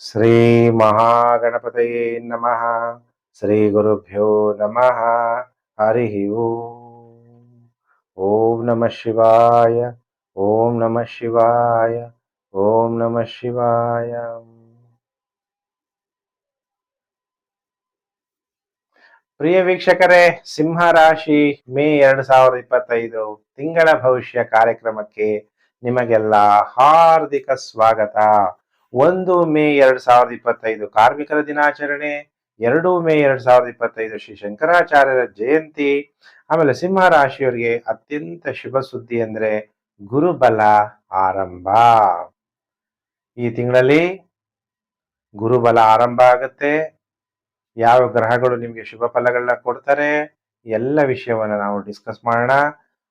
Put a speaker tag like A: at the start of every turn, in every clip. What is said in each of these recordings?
A: ಶ್ರೀ ಮಹಾಗಣಪತಯೇ ನಮಃ ಶ್ರೀ ಗುರುಭ್ಯೋ ನಮಃ ಹರಿ ಓಂ ನಮಃ ಶಿವಾಯ ಓಂ ನಮಃ ಶಿವಾಯ ಓಂ ನಮಃ ಶಿವಾಯ ಪ್ರಿಯ ವೀಕ್ಷಕರೇ ಸಿಂಹ ರಾಶಿ ಮೇ ಎರಡ್ ಸಾವಿರದ ಇಪ್ಪತ್ತೈದು ತಿಂಗಳ ಭವಿಷ್ಯ ಕಾರ್ಯಕ್ರಮಕ್ಕೆ ನಿಮಗೆಲ್ಲ ಹಾರ್ದಿಕ ಸ್ವಾಗತ. ಒಂದು ಮೇ ಎರಡ್ ಸಾವಿರದ ಇಪ್ಪತ್ತೈದು ಕಾರ್ಮಿಕರ ದಿನಾಚರಣೆ, ಎರಡು ಮೇ ಎರಡ್ ಸಾವಿರದ ಇಪ್ಪತ್ತೈದು ಶ್ರೀ ಶಂಕರಾಚಾರ್ಯರ ಜಯಂತಿ, ಆಮೇಲೆ ಸಿಂಹ ರಾಶಿಯವರಿಗೆ ಅತ್ಯಂತ ಶುಭ ಸುದ್ದಿ ಅಂದ್ರೆ ಗುರುಬಲ ಆರಂಭ. ಈ ತಿಂಗಳಲ್ಲಿ ಗುರುಬಲ ಆರಂಭ ಆಗುತ್ತೆ. ಯಾವ ಗ್ರಹಗಳು ನಿಮಗೆ ಶುಭ ಫಲಗಳನ್ನ ಕೊಡ್ತಾರೆ, ಎಲ್ಲ ವಿಷಯವನ್ನ ನಾವು ಡಿಸ್ಕಸ್ ಮಾಡೋಣ.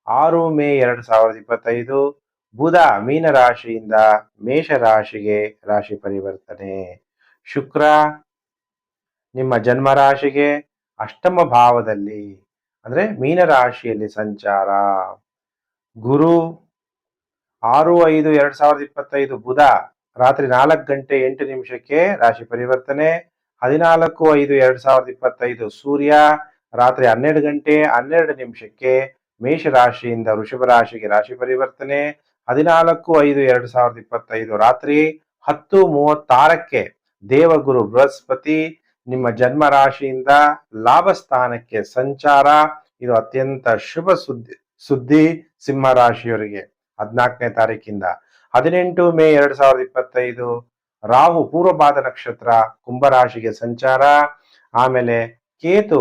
A: ಆರು ಮೇ ಎರಡ್ ಸಾವಿರದ ಇಪ್ಪತ್ತೈದು ಬುಧ ಮೀನ ರಾಶಿಯಿಂದ ಮೇಷ ರಾಶಿಗೆ ರಾಶಿ ಪರಿವರ್ತನೆ. ಶುಕ್ರ ನಿಮ್ಮ ಜನ್ಮ ರಾಶಿಗೆ ಅಷ್ಟಮ ಭಾವದಲ್ಲಿ, ಅಂದ್ರೆ ಮೀನ ರಾಶಿಯಲ್ಲಿ ಸಂಚಾರ. ಗುರು ಆರು ಐದು ಎರಡ್ ಸಾವಿರದ ಇಪ್ಪತ್ತೈದು ಬುಧ ರಾತ್ರಿ ನಾಲ್ಕು ಗಂಟೆ ಎಂಟು ನಿಮಿಷಕ್ಕೆ ರಾಶಿ ಪರಿವರ್ತನೆ. ಹದಿನಾಲ್ಕು ಐದು ಎರಡ್ ಸಾವಿರದ ಇಪ್ಪತ್ತೈದು ಸೂರ್ಯ ರಾತ್ರಿ ಹನ್ನೆರಡು ಗಂಟೆ ಹನ್ನೆರಡು ನಿಮಿಷಕ್ಕೆ ಮೇಷ ರಾಶಿಯಿಂದ ವೃಷಭ ರಾಶಿಗೆ ರಾಶಿ ಪರಿವರ್ತನೆ. ಹದಿನಾಲ್ಕು ಐದು ಎರಡು ಸಾವಿರದ ಇಪ್ಪತ್ತೈದು ರಾತ್ರಿ ಹತ್ತು ಮೂವತ್ತಾರಕ್ಕೆ ದೇವಗುರು ಬೃಹಸ್ಪತಿ ನಿಮ್ಮ ಜನ್ಮ ರಾಶಿಯಿಂದ ಲಾಭ ಸ್ಥಾನಕ್ಕೆ ಸಂಚಾರ. ಇದು ಅತ್ಯಂತ ಶುಭ ಸುದ್ದಿ ಸುದ್ದಿ ಸಿಂಹ ರಾಶಿಯವರಿಗೆ ಹದಿನಾಲ್ಕನೇ ತಾರೀಕಿಂದ ಹದಿನೆಂಟು ಮೇ ಎರಡು ಸಾವಿರದ ಇಪ್ಪತ್ತೈದು ರಾಹು ಪೂರ್ವಭಾದ ನಕ್ಷತ್ರ ಕುಂಭರಾಶಿಗೆ ಸಂಚಾರ. ಆಮೇಲೆ ಕೇತು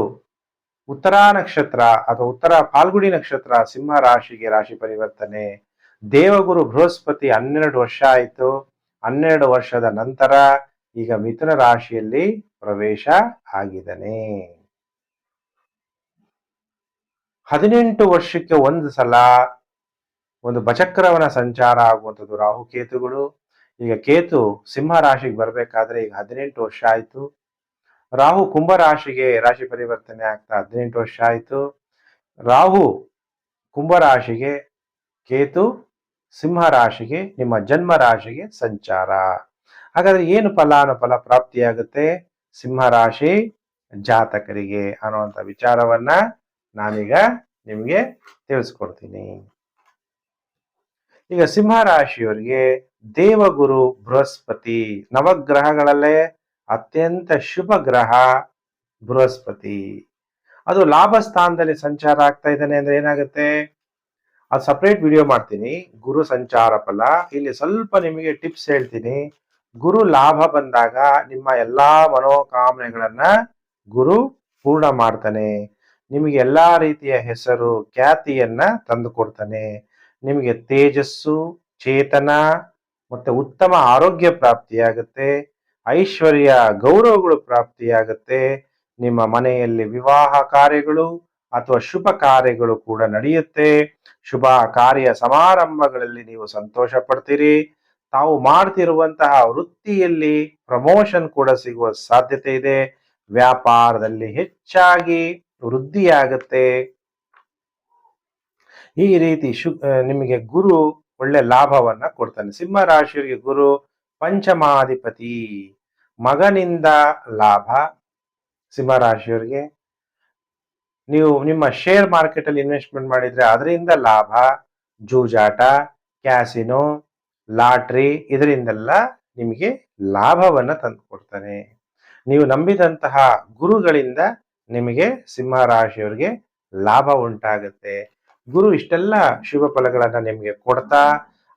A: ಉತ್ತರ ನಕ್ಷತ್ರ ಅಥವಾ ಉತ್ತರ ಫಾಲ್ಗುಡಿ ನಕ್ಷತ್ರ ಸಿಂಹ ರಾಶಿಗೆ ರಾಶಿ ಪರಿವರ್ತನೆ. ದೇವಗುರು ಬೃಹಸ್ಪತಿ ಹನ್ನೆರಡು ವರ್ಷ ಆಯಿತು. ಹನ್ನೆರಡು ವರ್ಷದ ನಂತರ ಈಗ ಮಿಥುನ ರಾಶಿಯಲ್ಲಿ ಪ್ರವೇಶ ಆಗಿದ್ದಾನೆ. ಹದಿನೆಂಟು ವರ್ಷಕ್ಕೆ ಒಂದು ಸಲ ಒಂದು ಬಚಕ್ರವನ ಸಂಚಾರ ಆಗುವಂಥದ್ದು ರಾಹು ಕೇತುಗಳು. ಈಗ ಕೇತು ಸಿಂಹ ರಾಶಿಗೆ ಬರಬೇಕಾದ್ರೆ ಈಗ ಹದಿನೆಂಟು ವರ್ಷ ಆಯಿತು. ರಾಹು ಕುಂಭ ರಾಶಿಗೆ ರಾಶಿ ಪರಿವರ್ತನೆ ಆಗ್ತಾ ಹದಿನೆಂಟು ವರ್ಷ ಆಯಿತು. ರಾಹು ಕುಂಭ ರಾಶಿಗೆ ಕೇತು ಸಿಂಹ ರಾಶಿಗೆ ನಿಮ್ಮ ಜನ್ಮ ರಾಶಿಗೆ ಸಂಚಾರ. ಹಾಗಾದ್ರೆ ಏನು ಫಲಾನುಫಲ ಪ್ರಾಪ್ತಿಯಾಗುತ್ತೆ? ಸಿಂಹ ರಾಶಿ ಜಾತಕರಿಗೆ ಅನ್ನುವಂಥ ವಿಚಾರವನ್ನ ನಾನೀಗ ನಿಮಗೆ ತಿಳಿಸ್ಕೊಡ್ತೀನಿ. ಈಗ ಸಿಂಹ ರಾಶಿಯವರಿಗೆ ದೇವಗುರು ಬೃಹಸ್ಪತಿ, ನವಗ್ರಹಗಳಲ್ಲೇ ಅತ್ಯಂತ ಶುಭ ಗ್ರಹ ಬೃಹಸ್ಪತಿ. ಅದು ಲಾಭ ಸ್ಥಾನದಲ್ಲಿ ಸಂಚಾರ ಆಗ್ತಾ ಇದ್ದಾನೆ ಅಂದ್ರೆ ಏನಾಗುತ್ತೆ? ಅದು ಸಪ್ರೇಟ್ ವಿಡಿಯೋ ಮಾಡ್ತೀನಿ. ಗುರು ಸಂಚಾರ ಫಲ. ಇಲ್ಲಿ ಸ್ವಲ್ಪ ನಿಮಗೆ ಟಿಪ್ಸ್ ಹೇಳ್ತೀನಿ. ಗುರು ಲಾಭ ಬಂದಾಗ ನಿಮ್ಮ ಎಲ್ಲಾ ಮನೋಕಾಮನೆಗಳನ್ನ ಗುರು ಪೂರ್ಣ ಮಾಡ್ತಾನೆ. ನಿಮಗೆ ಎಲ್ಲಾ ರೀತಿಯ ಹೆಸರು, ಖ್ಯಾತಿಯನ್ನ ತಂದು ಕೊಡ್ತಾನೆ. ನಿಮಗೆ ತೇಜಸ್ಸು, ಚೇತನ ಮತ್ತೆ ಉತ್ತಮ ಆರೋಗ್ಯ ಪ್ರಾಪ್ತಿಯಾಗುತ್ತೆ. ಐಶ್ವರ್ಯ, ಗೌರವಗಳು ಪ್ರಾಪ್ತಿಯಾಗುತ್ತೆ. ನಿಮ್ಮ ಮನೆಯಲ್ಲಿ ವಿವಾಹ ಕಾರ್ಯಗಳು ಅಥವಾ ಶುಭ ಕಾರ್ಯಗಳು ಕೂಡ ನಡೆಯುತ್ತೆ. ಶುಭ ಕಾರ್ಯ ಸಮಾರಂಭಗಳಲ್ಲಿ ನೀವು ಸಂತೋಷ ಪಡ್ತೀರಿ. ತಾವು ಮಾಡ್ತಿರುವಂತಹ ವೃತ್ತಿಯಲ್ಲಿ ಪ್ರಮೋಷನ್ ಕೂಡ ಸಿಗುವ ಸಾಧ್ಯತೆ ಇದೆ. ವ್ಯಾಪಾರದಲ್ಲಿ ಹೆಚ್ಚಾಗಿ ವೃದ್ಧಿಯಾಗುತ್ತೆ. ಈ ರೀತಿ ಶು ನಿಮಗೆ ಗುರು ಒಳ್ಳೆ ಲಾಭವನ್ನ ಕೊಡ್ತಾನೆ. ಸಿಂಹ ರಾಶಿಯವರಿಗೆ ಗುರು ಪಂಚಮಾಧಿಪತಿ ಮಗನಿಂದ ಲಾಭ. ಸಿಂಹ ರಾಶಿಯವರಿಗೆ ನೀವು ನಿಮ್ಮ ಶೇರ್ ಮಾರ್ಕೆಟ್ ಅಲ್ಲಿ ಇನ್ವೆಸ್ಟ್ಮೆಂಟ್ ಮಾಡಿದ್ರೆ ಅದರಿಂದ ಲಾಭ, ಜೂಜಾಟ ಕ್ಯಾಸಿನೋ ಲಾಟ್ರಿ ಇದರಿಂದೆಲ್ಲ ನಿಮಗೆ ಲಾಭವನ್ನ ತಂದು ಕೊಡ್ತಾನೆ ನೀವು ನಂಬಿದಂತಹ ಗುರುಗಳಿಂದ ನಿಮಗೆ ಸಿಂಹ ರಾಶಿಯವರಿಗೆ ಲಾಭ ಉಂಟಾಗುತ್ತೆ. ಗುರು ಇಷ್ಟೆಲ್ಲ ಶುಭ ಫಲಗಳನ್ನ ನಿಮಗೆ ಕೊಡ್ತಾ,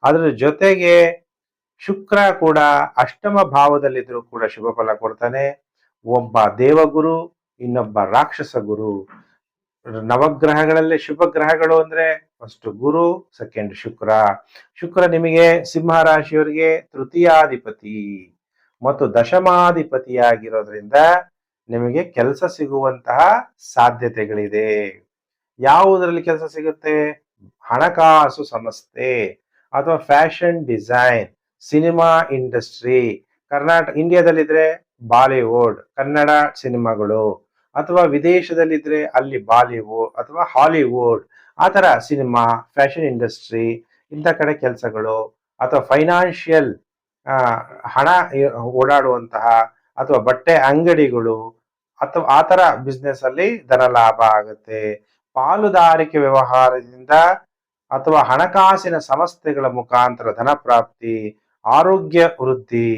A: ಅದರ ಜೊತೆಗೆ ಶುಕ್ರ ಕೂಡ ಅಷ್ಟಮ ಭಾವದಲ್ಲಿದ್ರೂ ಕೂಡ ಶುಭ ಫಲ ಕೊಡ್ತಾನೆ. ಒಬ್ಬ ದೇವಗುರು, ಇನ್ನೊಬ್ಬ ರಾಕ್ಷಸ ಗುರು ನವಗ್ರಹಗಳಲ್ಲಿ ಶುಭ ಗ್ರಹಗಳು ಅಂದ್ರೆ ಫಸ್ಟ್ ಗುರು ಸೆಕೆಂಡ್ ಶುಕ್ರ. ಶುಕ್ರ ನಿಮಗೆ ಸಿಂಹ ರಾಶಿಯವರಿಗೆ ತೃತೀಯಾಧಿಪತಿ. ಮತ್ತು ದಶಮಾಧಿಪತಿಯಾಗಿರೋದ್ರಿಂದ ನಿಮಗೆ ಕೆಲಸ ಸಿಗುವಂತಹ ಸಾಧ್ಯತೆಗಳಿದೆ. ಯಾವುದರಲ್ಲಿ ಕೆಲಸ ಸಿಗುತ್ತೆ? ಹಣಕಾಸು ಸಂಸ್ಥೆ ಅಥವಾ fashion design, cinema industry. Karnataka ಇಂಡಿಯಾದಲ್ಲಿದ್ರೆ Bollywood, Kannada ಸಿನಿಮಾಗಳು. ಅಥವಾ ವಿದೇಶದಲ್ಲಿದ್ರೆ ಅಲ್ಲಿ ಬಾಲಿವುಡ್ ಅಥವಾ ಹಾಲಿವುಡ್, ಆ ಥರ ಸಿನಿಮಾ, ಫ್ಯಾಷನ್ ಇಂಡಸ್ಟ್ರಿ, ಇಂಥ ಕಡೆ ಕೆಲಸಗಳು, ಅಥವಾ ಫೈನಾನ್ಷಿಯಲ್ ಹಣ ಓಡಾಡುವಂತಹ ಅಥವಾ ಬಟ್ಟೆ ಅಂಗಡಿಗಳು, ಅಥವಾ ಆ ತರ ಬಿಸ್ನೆಸ್ ಅಲ್ಲಿ ಧನ ಲಾಭ ಆಗುತ್ತೆ. ಪಾಲುದಾರಿಕೆ ವ್ಯವಹಾರದಿಂದ ಅಥವಾ ಹಣಕಾಸಿನ ಸಂಸ್ಥೆಗಳ ಮುಖಾಂತರ ಧನ ಪ್ರಾಪ್ತಿ, ಆರೋಗ್ಯ ವೃದ್ಧಿ,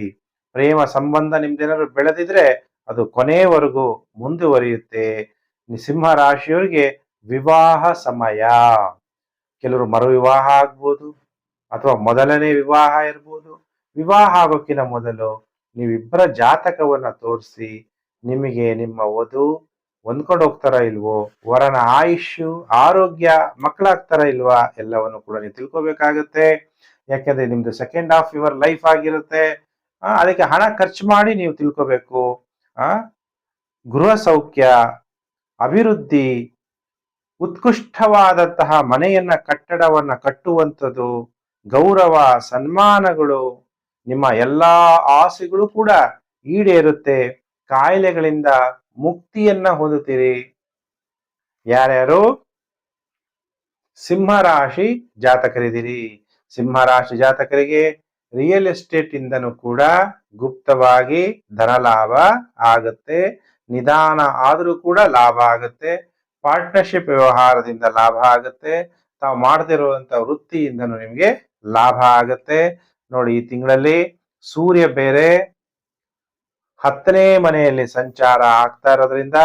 A: ಪ್ರೇಮ ಸಂಬಂಧ ನಿಮ್ದೇನಾದ್ರು ಬೆಳೆದಿದ್ರೆ ಅದು ಕೊನೆಯವರೆಗೂ ಮುಂದುವರಿಯುತ್ತೆ. ಸಿಂಹ ರಾಶಿಯವರಿಗೆ ವಿವಾಹ ಸಮಯ. ಕೆಲವರು ಮರು ವಿವಾಹ ಆಗ್ಬೋದು, ಅಥವಾ ಮೊದಲನೇ ವಿವಾಹ ಇರ್ಬೋದು. ವಿವಾಹ ಆಗೋಕ್ಕಿಂತ ಮೊದಲು ನೀವಿಬ್ಬರ ಜಾತಕವನ್ನ ತೋರಿಸಿ, ನಿಮಗೆ ನಿಮ್ಮ ವಧು ಹೊಂದ್ಕೊಂಡು ಹೋಗ್ತಾರ ಇಲ್ವೋ, ವರನ ಆಯುಷ್ಯು, ಆರೋಗ್ಯ, ಮಕ್ಕಳಾಗ್ತಾರ ಇಲ್ವಾ ಎಲ್ಲವನ್ನು ಕೂಡ ನೀವು ತಿಳ್ಕೊಬೇಕಾಗತ್ತೆ. ಯಾಕೆಂದ್ರೆ ನಿಮ್ದು ಸೆಕೆಂಡ್ ಹಾಫ್ ಯುವರ್ ಲೈಫ್ ಆಗಿರುತ್ತೆ. ಅದಕ್ಕೆ ಹಣ ಖರ್ಚು ಮಾಡಿ ನೀವು ತಿಳ್ಕೊಬೇಕು. ಗೃಹ ಸೌಖ್ಯ ಅಭಿವೃದ್ಧಿ, ಉತ್ಕೃಷ್ಟವಾದಂತಹ ಮನೆಯನ್ನ, ಕಟ್ಟಡವನ್ನ ಕಟ್ಟುವಂಥದ್ದು, ಗೌರವ, ಸನ್ಮಾನಗಳು, ನಿಮ್ಮ ಎಲ್ಲಾ ಆಸೆಗಳು ಕೂಡ ಈಡೇರುತ್ತೆ. ಕಾಯಿಲೆಗಳಿಂದ ಮುಕ್ತಿಯನ್ನ ಹೊಂದುತ್ತೀರಿ. ಯಾರ್ಯಾರು? ಸಿಂಹರಾಶಿ ಜಾತಕರಿದ್ದೀರಿ. ಸಿಂಹರಾಶಿ ಜಾತಕರಿಗೆ ರಿಯಲ್ ಎಸ್ಟೇಟ್ ಇಂದನೂ ಕೂಡ ಗುಪ್ತವಾಗಿ ಧನ ಲಾಭ ಆಗುತ್ತೆ. ನಿಧಾನ ಆದರೂ ಕೂಡ ಲಾಭ ಆಗುತ್ತೆ. ಪಾರ್ಟ್ನರ್ಶಿಪ್ ವ್ಯವಹಾರದಿಂದ ಲಾಭ ಆಗುತ್ತೆ. ತಾವು ಮಾಡದಿರುವಂತ ವೃತ್ತಿಯಿಂದನೂ ನಿಮಗೆ ಲಾಭ ಆಗುತ್ತೆ. ನೋಡಿ, ಈ ತಿಂಗಳಲ್ಲಿ ಸೂರ್ಯ ಬೇರೆ ಹತ್ತನೇ ಮನೆಯಲ್ಲಿ ಸಂಚಾರ ಆಗ್ತಾ ಇರೋದ್ರಿಂದ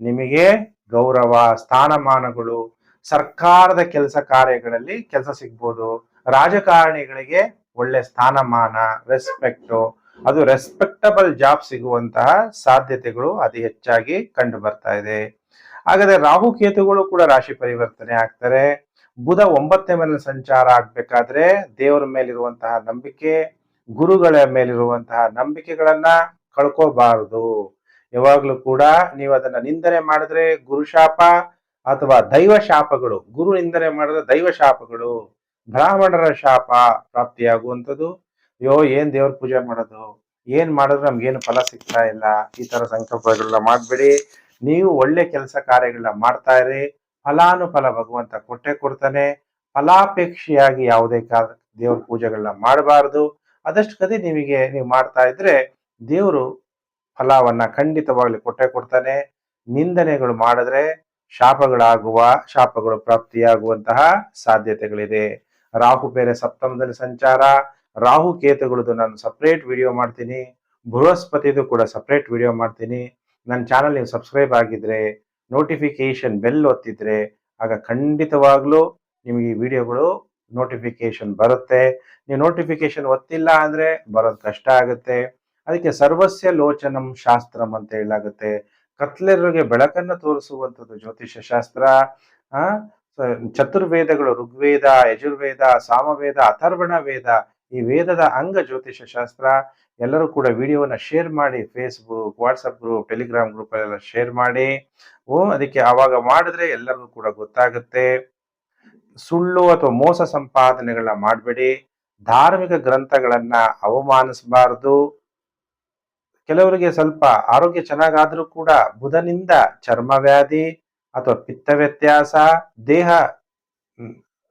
A: ನಿಮಗೆ ಗೌರವ, ಸ್ಥಾನಮಾನಗಳು, ಸರ್ಕಾರದ ಕೆಲಸ ಕಾರ್ಯಗಳಲ್ಲಿ ಕೆಲಸ ಸಿಗ್ಬೋದು. ರಾಜಕಾರಣಿಗಳಿಗೆ ಒಳ್ಳೆ ಸ್ಥಾನಮಾನ ರೆಸ್ಪೆಕ್ಟು ಅದು ರೆಸ್ಪೆಕ್ಟಬಲ್ ಜಾಬ್ ಸಿಗುವಂತಹ ಸಾಧ್ಯತೆಗಳು ಅತಿ ಹೆಚ್ಚಾಗಿ ಕಂಡು ಬರ್ತಾ ಇದೆ. ಹಾಗಾದ್ರೆ ರಾಹು ಕೇತುಗಳು ಕೂಡ ರಾಶಿ ಪರಿವರ್ತನೆ ಆಗ್ತಾರೆ. ಬುಧ ಒಂಬತ್ತನೇ ಮೇಲೆ ಸಂಚಾರ ಆಗ್ಬೇಕಾದ್ರೆ ದೇವರ ಮೇಲಿರುವಂತಹ ನಂಬಿಕೆ, ಗುರುಗಳ ಮೇಲಿರುವಂತಹ ನಂಬಿಕೆಗಳನ್ನ ಕಳ್ಕೋಬಾರದು ಯಾವಾಗ್ಲೂ ಕೂಡ ನೀವು ಅದನ್ನ ನಿಂದನೆ ಮಾಡಿದ್ರೆ ಗುರು ಶಾಪ ಅಥವಾ ದೈವ ಶಾಪಗಳು. ಗುರು ನಿಂದನೆ ಮಾಡಿದ್ರೆ ದೈವ ಶಾಪಗಳು. ಬ್ರಾಹ್ಮಣರ ಶಾಪ ಪ್ರಾಪ್ತಿಯಾಗುವಂಥದ್ದು. ಅಯ್ಯೋ, ಏನ್ ದೇವ್ರ ಪೂಜೆ ಮಾಡೋದು? ಏನ್ ಮಾಡಿದ್ರೆ ನಮ್ಗೇನು ಫಲ ಸಿಗ್ತಾ ಇಲ್ಲ? ಈ ತರ ಸಂಕಲ್ಪಗಳನ್ನ ಮಾಡ್ಬೇಡಿ. ನೀವು ಒಳ್ಳೆ ಕೆಲಸ ಕಾರ್ಯಗಳನ್ನ ಮಾಡ್ತಾ ಇರಿ. ಫಲಾನುಫಲ ಭಗವಂತ ಕೊಟ್ಟೆ ಕೊಡ್ತಾನೆ. ಫಲಾಪೇಕ್ಷೆಯಾಗಿ ಯಾವುದೇ ಕಾಲ ದೇವ್ರ ಪೂಜೆಗಳನ್ನ ಮಾಡಬಾರ್ದು. ಅದಷ್ಟು ಕದಿ ನಿಮಗೆ ನೀವು ಮಾಡ್ತಾ ಇದ್ರೆ ದೇವರು ಫಲವನ್ನ ಖಂಡಿತವಾಗ್ಲಿ ಕೊಟ್ಟೆ ಕೊಡ್ತಾನೆ. ನಿಂದನೆಗಳು ಮಾಡಿದ್ರೆ ಶಾಪಗಳಾಗುವ, ಶಾಪಗಳು ಪ್ರಾಪ್ತಿಯಾಗುವಂತಹ ಸಾಧ್ಯತೆಗಳಿದೆ. ರಾಹು ಬೇರೆ ಸಪ್ತಮದಲ್ಲಿ ಸಂಚಾರ. ರಾಹು ಕೇತುಗಳದ್ದು ನಾನು ಸಪ್ರೇಟ್ ವಿಡಿಯೋ ಮಾಡ್ತೀನಿ. ಬೃಹಸ್ಪತಿದು ಕೂಡ ಸಪ್ರೇಟ್ ವಿಡಿಯೋ ಮಾಡ್ತೀನಿ. ನನ್ನ ಚಾನಲ್ ನೀವು ಸಬ್ಸ್ಕ್ರೈಬ್ ಆಗಿದ್ರೆ ನೋಟಿಫಿಕೇಶನ್ ಬೆಲ್ ಒತ್ತಿದ್ರೆ, ಆಗ ಖಂಡಿತವಾಗ್ಲೂ ನಿಮಗೆ ಈ ವಿಡಿಯೋಗಳು ನೋಟಿಫಿಕೇಶನ್ ಬರುತ್ತೆ. ನೀವು ನೋಟಿಫಿಕೇಶನ್ ಒತ್ತಿಲ್ಲ ಅಂದ್ರೆ ಬರೋದು ಕಷ್ಟ ಆಗುತ್ತೆ. ಅದಕ್ಕೆ ಸರ್ವಸ್ಯ ಲೋಚನಂ ಶಾಸ್ತ್ರಂ ಅಂತ ಹೇಳಾಗುತ್ತೆ ಕತ್ಲೆರಿಗೆ ಬೆಳಕನ್ನು ತೋರಿಸುವಂಥದ್ದು ಜ್ಯೋತಿಷ್ಯ ಶಾಸ್ತ್ರ. ಆ ಚತುರ್ವೇದಗಳು, ಋಗ್ವೇದ, ಯಜುರ್ವೇದ, ಸಾಮವೇದ ಅಥರ್ವಣ ವೇದ ಈ ವೇದದ ಅಂಗ ಜ್ಯೋತಿಷ್ಯ ಶಾಸ್ತ್ರ, ಎಲ್ಲರೂ ಕೂಡ ವಿಡಿಯೋನ ಶೇರ್ ಮಾಡಿ Facebook WhatsApp group Telegram group ಎಲ್ಲ ಶೇರ್ ಮಾಡಿ. ಓ, ಅದಕ್ಕೆ ಆವಾಗ ಮಾಡಿದ್ರೆ ಎಲ್ಲರಿಗೂ ಕೂಡ ಗೊತ್ತಾಗುತ್ತೆ. ಸುಳ್ಳು ಅಥವಾ ಮೋಸ ಸಂಪಾದನೆಗಳನ್ನ ಮಾಡಬೇಡಿ. ಧಾರ್ಮಿಕ ಗ್ರಂಥಗಳನ್ನ ಅವಮಾನಿಸಬಾರದು. ಕೆಲವರಿಗೆ ಸ್ವಲ್ಪ ಆರೋಗ್ಯ ಚೆನ್ನಾಗಾದ್ರೂ ಕೂಡ ಬುಧನಿಂದ ಚರ್ಮ ವ್ಯಾಧಿ ಅಥವಾ ಪಿತ್ತ ವ್ಯತ್ಯಾಸ ದೇಹ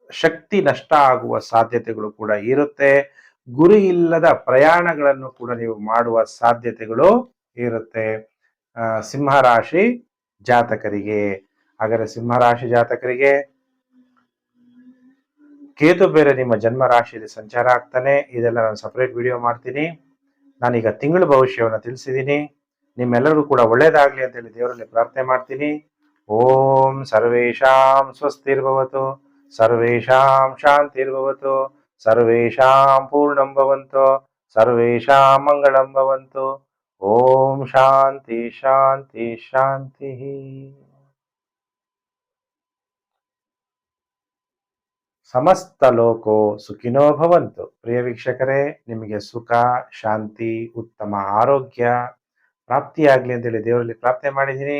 A: ಶಕ್ತಿ ನಷ್ಟ ಆಗುವ ಸಾಧ್ಯತೆಗಳು ಕೂಡ ಇರುತ್ತೆ. ಗುರಿ ಇಲ್ಲದ ಪ್ರಯಾಣಗಳನ್ನು ಕೂಡ ನೀವು ಮಾಡುವ ಸಾಧ್ಯತೆಗಳು ಇರುತ್ತೆ. ಸಿಂಹರಾಶಿ ಜಾತಕರಿಗೆ. ಹಾಗಾದ್ರೆ ಸಿಂಹರಾಶಿ ಜಾತಕರಿಗೆ ಕೇತು ಬೇರೆ ನಿಮ್ಮ ಜನ್ಮ ರಾಶಿಯಲ್ಲಿ ಸಂಚಾರ ಆಗ್ತಾನೆ. ಇದೆಲ್ಲ ನಾನು ಸಪರೇಟ್ ವಿಡಿಯೋ ಮಾಡ್ತೀನಿ. ನಾನೀಗ ತಿಂಗಳ ಭವಿಷ್ಯವನ್ನು ತಿಳಿಸಿದ್ದೀನಿ. ನಿಮ್ಮೆಲ್ಲರಿಗೂ ಕೂಡ ಒಳ್ಳೇದಾಗಲಿ ಅಂತೇಳಿ ದೇವರಲ್ಲಿ ಪ್ರಾರ್ಥನೆ ಮಾಡ್ತೀನಿ. ಓಂ ಸರ್ವೇಷಾಂ ಸ್ವಸ್ತಿರ್ಭವತು ಸರ್ವೇಷಾಂ ಶಾಂತಿರ್ಭವತು ಸರ್ವೇಷಾಂ ಪೂರ್ಣಂ ಭವಂತು ಸರ್ವೇಷಾಂ ಮಂಗಳಂ ಭವಂತು ಓಂ ಶಾಂತಿ ಶಾಂತಿ ಶಾಂತಿ ಸಮಸ್ತ ಲೋಕೋ ಸುಖಿನೋ ಭವಂತು ಪ್ರಿಯ ವೀಕ್ಷಕರೇ ನಿಮಗೆ ಸುಖ, ಶಾಂತಿ, ಉತ್ತಮ ಆರೋಗ್ಯ, ಪ್ರಾಪ್ತಿಯಾಗ್ಲಿ ಅಂತೇಳಿ ದೇವರಲ್ಲಿ ಪ್ರಾರ್ಥನೆ ಮಾಡಿದ್ದೀನಿ.